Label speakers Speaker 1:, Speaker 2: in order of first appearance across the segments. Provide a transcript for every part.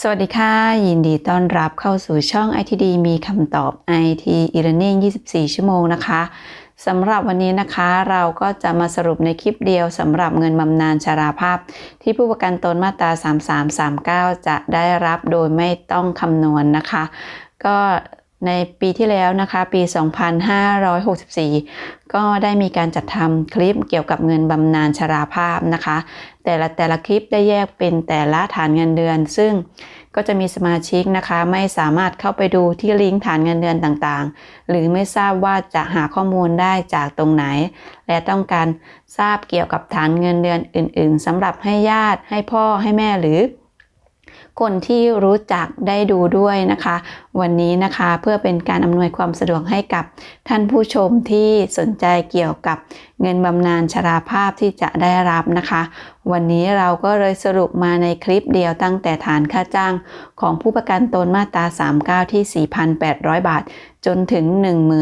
Speaker 1: สวัสดีค่ะ ยินดีต้อนรับเข้าสู่ช่อง ITD มีคำตอบ IT e-learning 24 ชั่วโมงนะคะสำหรับวันนี้นะคะเราก็จะมาสรุปในคลิปเดียวสำหรับเงินบำนาญชราภาพ ที่ผู้ประกันตนมาตรา 3339 จะได้รับโดยไม่ต้องคำนวณนะคะ ก็ ในปีที่แล้วนะคะ ปี 2564 ก็ได้มีการจัดทำคลิปเกี่ยวกับเงินบำนาญชราภาพนะคะ แต่ละแต่ละคลิปได้แยกเป็นแต่ละฐานเงินเดือน ซึ่งก็จะมีสมาชิกนะคะ ไม่สามารถเข้าไปดูที่ลิงก์ฐานเงินเดือนต่างๆ หรือไม่ทราบว่าจะหาข้อมูลได้จากตรงไหน และต้องการทราบเกี่ยวกับฐานเงินเดือนอื่น ๆสำหรับให้ญาติให้พ่อให้แม่หรือ คนที่รู้จักได้ดูด้วยนะคะ วันนี้นะคะเพื่อเป็นการอำนวยความสะดวกให้กับท่านผู้ชมที่สนใจเกี่ยวกับเงินบำนาญชราภาพที่จะได้รับนะคะ วันนี้เราก็เลยสรุปมาในคลิปเดียวตั้งแต่ฐานค่าจ้าง ของผู้ประกันตนมาตรา39 ที่ 4,800 บาท จนถึง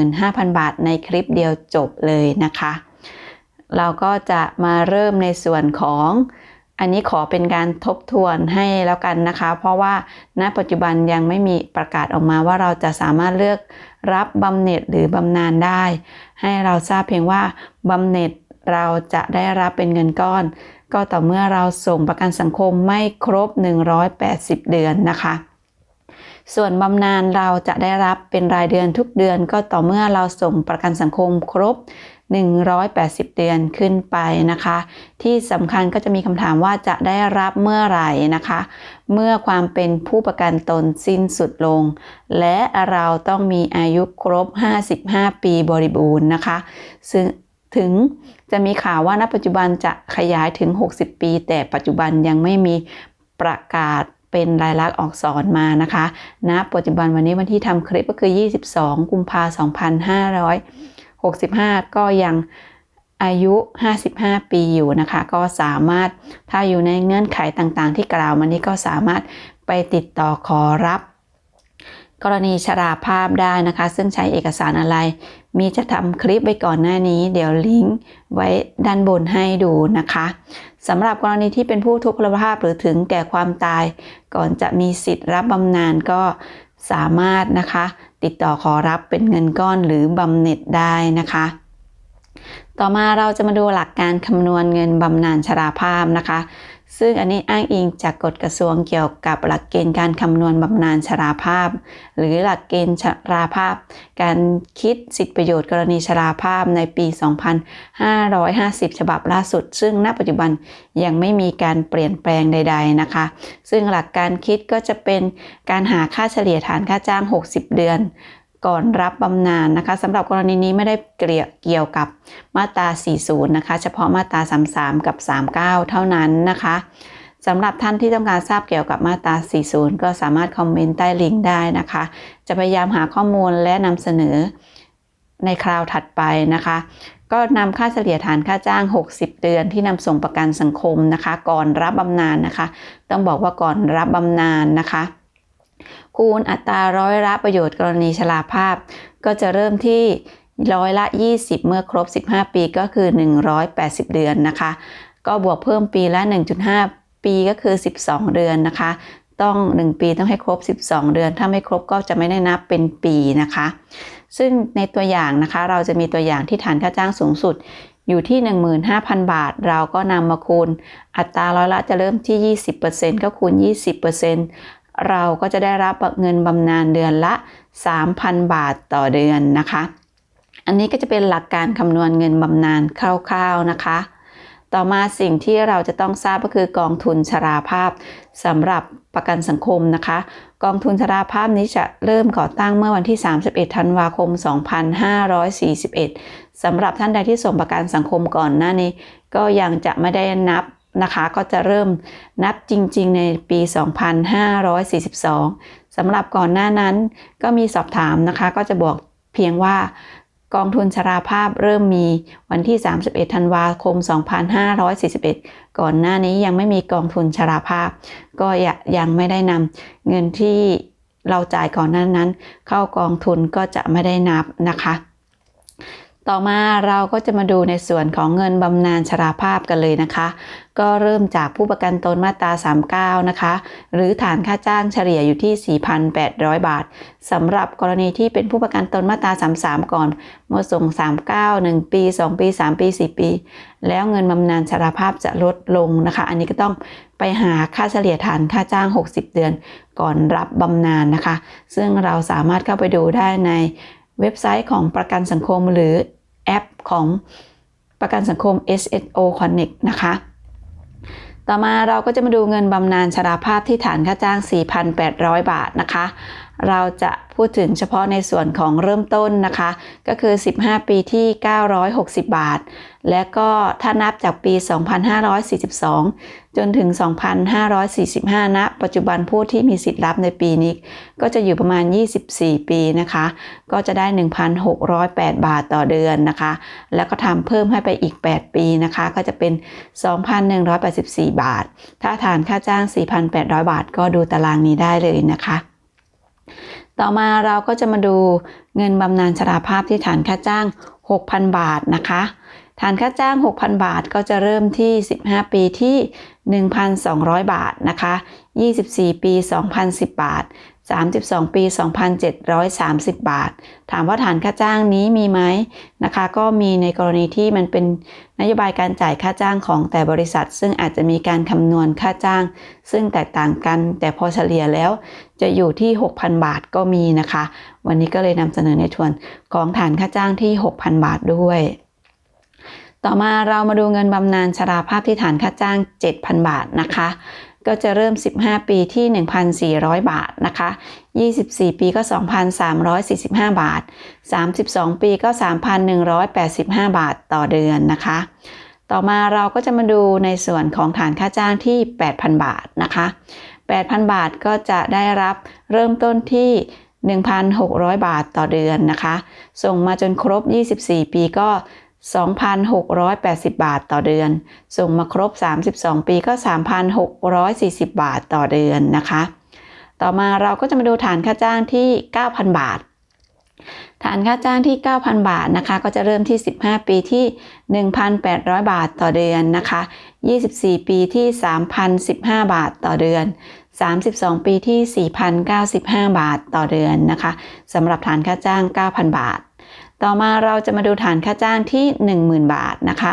Speaker 1: 15,000 บาทในคลิปเดียวจบเลยนะคะ เราก็จะมาเริ่มในส่วนของ อันนี้ขอเป็นการทบทวนให้แล้วกันนะคะ เพราะว่าณปัจจุบันยังไม่มีประกาศออกมาว่าเราจะสามารถเลือกรับบำเหน็จหรือบำนาญได้ ให้เราทราบเพียงว่าบำเหน็จเราจะได้รับเป็นเงินก้อน ก็ต่อเมื่อเราส่งประกันสังคมไม่ครบ 180 เดือนนะคะ ส่วนบำนาญเราจะได้รับเป็นรายเดือนทุกเดือน ก็ต่อเมื่อเราส่งประกันสังคมครบ 180 เดือนขึ้นไปนะคะ ที่สำคัญก็จะมีคำถามว่าจะได้รับเมื่อไหร่นะคะ เมื่อความเป็นผู้ประกันตนสิ้นสุดลง และเราต้องมีอายุครบ 55 ปีบริบูรณ์นะคะ ซึ่งถึงจะมีข่าวว่าณปัจจุบันจะขยายถึง 60 ปี แต่ปัจจุบันยังไม่มีประกาศเป็นลายลักษณ์อักษรมานะคะณนะปัจจุบันวันนี้วันที่ทำคลิปก็คือ 22 กุมภาพันธ์ 65 ก็ยังอายุ 55 ปีอยู่นะคะ ก็สามารถถ้าอยู่ในเงื่อนไขต่างๆ ที่กล่าวมานี้ก็สามารถไปติดต่อขอรับ กรณีชราภาพได้นะคะ ซึ่งใช้เอกสารอะไร มีจะทำคลิปไปก่อนหน้านี้ เดี๋ยวลิงก์ไว้ด้านบนให้ดูนะคะสำหรับกรณีที่เป็นผู้ทุพพลภาพหรือถึงแก่ความตาย ก่อนจะมีสิทธิ์รับบำนาญก็สามารถนะคะ ติดต่อขอรับเป็นเงินก้อนหรือบำเหน็จได้นะคะ ต่อมาเราจะมาดูหลักการคำนวณเงินบำนาญชราภาพนะคะ ซึ่งอันนี้อ้างอิงจากกฎกระทรวงเกี่ยวกับหลักเกณฑ์การคำนวณบำนาญชราภาพ หรือหลักเกณฑ์ชราภาพ การคิดสิทธิประโยชน์กรณีชราภาพในปี 2550 ฉบับล่าสุด ซึ่งณปัจจุบันยังไม่มีการเปลี่ยนแปลงใด ๆนะคะ ซึ่งหลักการคิดก็จะเป็นการหาค่าเฉลี่ยฐานค่าจ้าง 60 เดือน ก่อนรับบำนาญนะคะสำหรับกรณีนี้ไม่ได้เกี่ยวเกี่ยวกับมาตรา 40 นะคะ เฉพาะมาตรา 33 กับ 39 เท่านั้นนะคะสำหรับท่านที่ต้องการทราบเกี่ยวกับมาตรา 40 ก็สามารถคอมเมนต์ใต้ลิงก์ได้นะคะ จะพยายามหาข้อมูลและนำเสนอในคราวถัดไปนะคะ ก็นำค่าเฉลี่ยฐานค่าจ้าง 60 เดือนที่นำส่งประกันสังคมนะคะ ก่อนรับบำนาญนะคะ ต้องบอกว่าก่อนรับบำนาญนะคะ คูณอัตราร้อยละประโยชน์กรณีชราภาพ ก็จะเริ่มที่ร้อยละ 20 เมื่อครบ 15 ปีก็คือ 180 เดือนนะคะ ก็บวกเพิ่มปีละ 1.5 ปีก็คือ 12 เดือนนะคะ ต้อง 1 ปีต้องให้ครบ 12 เดือน ถ้าไม่ครบก็จะไม่ได้นับเป็นปีนะคะ ซึ่งในตัวอย่างนะคะเราจะมีตัวอย่างที่ฐานค่าจ้างสูงสุดอยู่ที่ 15,000 บาท เราก็นำมาคูณ อัตราร้อยละจะเริ่มที่ 20%ก็คูณ 20% เราก็จะได้รับเงินบำนาญเดือนละ 3,000 บาทต่อเดือนนะคะ อันนี้ก็จะเป็นหลักการคำนวณเงินบำนาญคร่าวๆนะคะ ต่อมาสิ่งที่เราจะต้องทราบก็คือกองทุนชราภาพสำหรับประกันสังคมนะคะ กองทุนชราภาพนี้จะเริ่มก่อตั้งเมื่อวันที่ 31 ธันวาคม 2541สำหรับท่านใดที่ส่งประกันสังคมก่อนหน้านี้ ก็ยังจะไม่ได้นับ นะคะก็จะเริ่มนับจริง ๆ ในปี 2542สำหรับก่อนหน้านั้นก็มีสอบถามนะคะ ก็จะบอกเพียงว่ากองทุนชราภาพเริ่มมีวันที่ 31 ธันวาคม 2541 ก่อนหน้านี้ยังไม่มีกองทุนชราภาพ ก็ยังไม่ได้นำเงินที่เราจ่ายก่อนหน้านั้น เข้ากองทุนก็จะไม่ได้นับนะคะ ต่อมาเราก็จะมาดูในส่วนของเงินบำนาญชราภาพกันเลยนะคะ ก็เริ่มจากผู้ประกันตนมาตรา 39 นะคะ หรือฐานค่าจ้างเฉลี่ยอยู่ที่ 4,800 บาทสำหรับกรณีที่เป็นผู้ประกันตนมาตรา 33 ก่อนเมื่อส่ง 39 1 ปี 2 ปี 3 ปี 4 ปี แล้วเงินบำนาญชราภาพจะลดลงนะคะ อันนี้ก็ต้องไปหาค่าเฉลี่ยฐานค่าจ้าง 60 เดือน ก่อนรับบำนาญนะคะ ซึ่งเราสามารถเข้าไปดูได้ในเว็บไซต์ของประกันสังคมหรือ ของประกันสังคม SSO Connect นะคะ ต่อมาเราก็จะมาดูเงินบำนาญชราภาพที่ฐานค่าจ้าง 4,800 บาทนะคะ เราจะพูดถึงเฉพาะในส่วนของเริ่มต้นนะคะ ก็คือ 15 ปีที่ 960 บาท และก็ถ้านับจากปี 2542 จนถึง 2545 ณ ปัจจุบันผู้ที่มีสิทธิ์รับในปีนี้ ก็จะอยู่ประมาณ 24 ปีนะคะ ก็จะได้ 1,608 บาทต่อเดือนนะคะ แล้วก็ทำเพิ่มให้ไปอีก 8 ปีนะคะ ก็จะเป็น 2,184 บาท ถ้าฐานค่าจ้าง 4,800 บาท ก็ดูตารางนี้ได้เลยนะคะ ต่อมาเราก็จะมาดูเงินบำนาญชราภาพที่ฐานค่าจ้าง 6,000 บาทนะคะ ฐานค่าจ้าง 6,000 บาทก็จะเริ่มที่ 15 ปีที่ 1,200 บาทนะคะ 24 ปี 2,010 บาท 32 ปี 2,730 บาท ถามว่าฐานค่าจ้างนี้มีไหมนะคะ ก็มีในกรณีที่มันเป็นนโยบายการจ่ายค่าจ้างของแต่บริษัท ซึ่งอาจจะมีการคำนวณค่าจ้าง ซึ่งแตกต่างกัน แต่พอเฉลี่ยแล้วจะอยู่ที่ 6,000 บาทก็มีนะคะ วันนี้ก็เลยนำเสนอในทวนของฐานค่าจ้างที่ 6,000 บาทด้วย ต่อมาเรามาดูเงินบำนาญชราภาพที่ฐานค่าจ้าง 7,000 บาทนะคะ ก็จะเริ่ม 15 ปีที่ 1,400 บาทนะคะ 24 ปีก็ 2,345 บาท 32 ปีก็ 3,185 บาทต่อเดือนนะคะ ต่อมาเราก็จะมาดูในส่วนของฐานค่าจ้างที่ 8,000 บาทนะคะ 8,000 บาทก็จะได้รับเริ่มต้นที่1,600 บาทต่อเดือนนะคะ ส่งมาจนครบ 24 ปีก็ 2,680 บาทต่อเดือน ส่งมาครบ 32 ปีก็ 3,640 บาทต่อเดือนนะคะ ต่อมาเราก็จะมาดูฐานค่าจ้างที่ 9,000 บาท ฐานค่าจ้างที่ 9,000 บาทนะคะ ก็จะเริ่มที่ 15 ปีที่ 1,800 บาทต่อเดือนนะคะ 24 ปีที่ 3,015 บาทต่อเดือน 32 ปีที่ 4,095 บาทต่อเดือนนะคะสำหรับฐานค่าจ้าง 9,000 บาท ต่อมาเราจะมาดูฐานค่าจ้างที่ 10,000 บาทนะคะ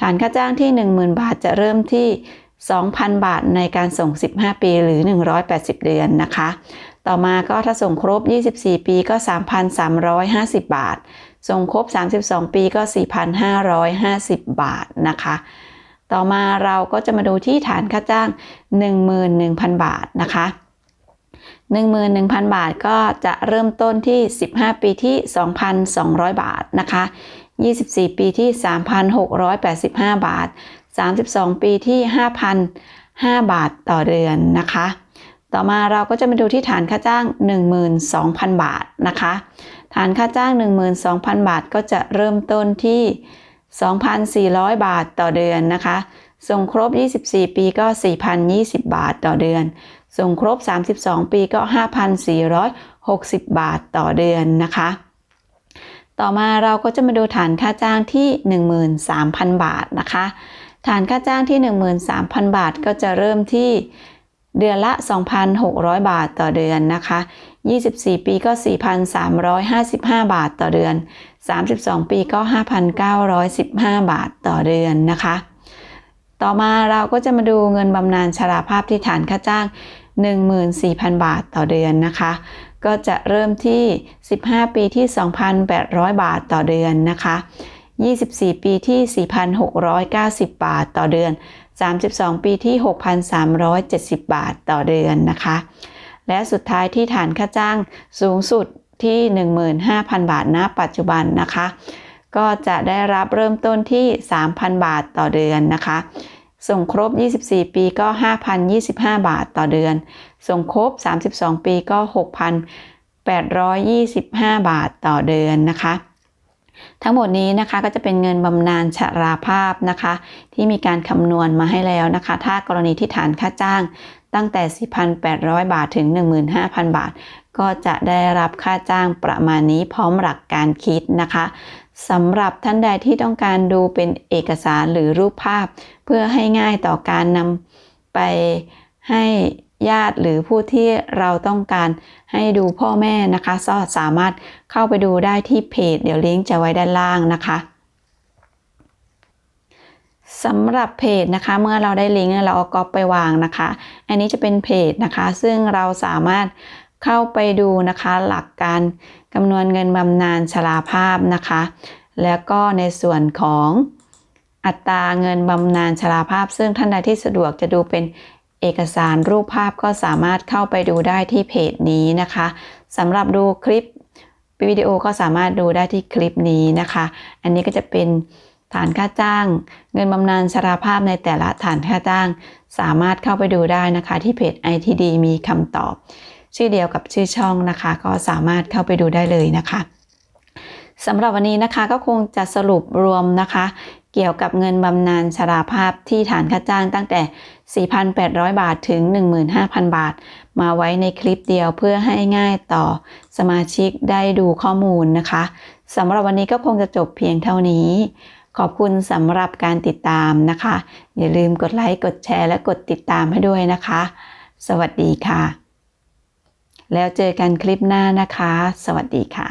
Speaker 1: ฐานค่าจ้างที่ 10,000 บาทจะเริ่มที่ 2,000 บาทในการส่ง 15 ปีหรือ 180 เดือนนะคะ ต่อมาก็ถ้าส่งครบ 24 ปีก็ 3,350 บาท ส่งครบ 32 ปีก็ 4,550 บาทนะคะต่อมาเราก็จะมาดูที่ฐานค่าจ้าง 11,000 บาทนะคะ 11,000 บาทก็จะเริ่มต้นที่ 15 ปีที่ 2,200 บาทนะคะ 24 ปีที่ 3,685 บาท 32 ปีที่ 5,005 บาทต่อเดือนนะคะ ต่อมาเราก็จะมาดูที่ฐานค่าจ้าง 12,000 บาทนะคะ ฐานค่าจ้าง 12,000 บาทก็จะเริ่มต้นที่ 2,400 บาทต่อเดือนนะคะ ส่งครบ 24 ปีก็ 4,020 บาทต่อเดือน ส่งครบ 32 ปีก็ 5,460 บาทต่อเดือนนะคะ ต่อมาเราก็จะมาดูฐานค่าจ้างที่ 13,000 บาทนะคะ ฐานค่าจ้างที่ 13,000 บาทก็จะเริ่มที่เดือนละ 2,600 บาทต่อเดือนนะคะ 24 ปีก็ 4,355 บาทต่อเดือน 32 ปีก็ 5,915 บาทต่อเดือนนะคะ ต่อมาเราก็จะมาดูเงินบำนาญชราภาพที่ฐานค่าจ้าง 14,000 บาทต่อเดือนนะคะ ก็จะเริ่มที่ 15 ปีที่ 2,800 บาทต่อเดือนนะคะ 24 ปีที่ 4,690 บาทต่อเดือน 32 ปีที่ 6,370 บาทต่อเดือนนะคะ และสุดท้ายที่ฐานค่าจ้างสูงสุดที่ 15,000 บาทณ ปัจจุบันนะคะ ก็จะได้รับเริ่มต้นที่ 3,000 บาทต่อเดือนนะคะ ส่งครบ 24 ปีก็ 5,025 บาทต่อเดือน ส่งครบ 32 ปีก็ 6,825 บาทต่อเดือนนะคะ ทั้งหมดนี้นะคะก็จะเป็นเงินบำนาญชราภาพนะคะ ที่มีการคำนวณมาให้แล้วนะคะ ถ้ากรณีที่ฐานค่าจ้างตั้งแต่ 4,800 บาทถึง 15,000 บาท ก็จะได้รับค่าจ้างประมาณนี้พร้อมหลักการคิดนะคะ สำหรับท่านใดที่ต้องการดูเป็นเอกสารหรือรูปภาพ เพื่อให้ง่ายต่อการนำไปให้ญาติหรือผู้ที่เราต้องการให้ดูพ่อแม่นะคะก็สามารถเข้าไปดูได้ที่เพจ เดี๋ยวลิงก์จะไว้ด้านล่างนะคะสำหรับเพจนะคะเมื่อเราได้ลิงก์เราเอาก๊อปไปวางนะคะ อันนี้จะเป็นเพจนะคะ ซึ่งเราสามารถ เข้าไปดูนะคะหลักการคำนวณเงินบำนาญชราภาพนะคะ แล้วก็ในส่วนของอัตราเงินบำนาญชราภาพ ซึ่งท่านใดที่สะดวกจะดูเป็นเอกสารรูปภาพก็สามารถเข้าไปดูได้ที่เพจนี้นะคะสำหรับดูคลิปวิดีโอก็สามารถดูได้ที่คลิปนี้นะคะ อันนี้ก็จะเป็นฐานค่าจ้าง เงินบำนาญชราภาพในแต่ละฐานค่าจ้าง สามารถเข้าไปดูได้นะคะ ที่เพจ ITD มีคำตอบ ชื่อเดียวกับชื่อช่องนะคะ ก็สามารถเข้าไปดูได้เลยนะคะสำหรับวันนี้นะคะก็คงจะสรุปรวมนะคะ เกี่ยวกับเงินบำนาญชราภาพที่ฐานค่าจ้างตั้งแต่ 4,800 บาทถึง 15,000 บาท มาไว้ในคลิปเดียวเพื่อให้ง่ายต่อสมาชิกได้ดูข้อมูลนะคะสำหรับวันนี้ก็คงจะจบเพียงเท่านี้ ขอบคุณสำหรับการติดตามนะคะ อย่าลืมกดไลค์กดแชร์และกดติดตามให้ด้วยนะคะ สวัสดีค่ะ แล้วเจอกันคลิปหน้านะคะ สวัสดีค่ะ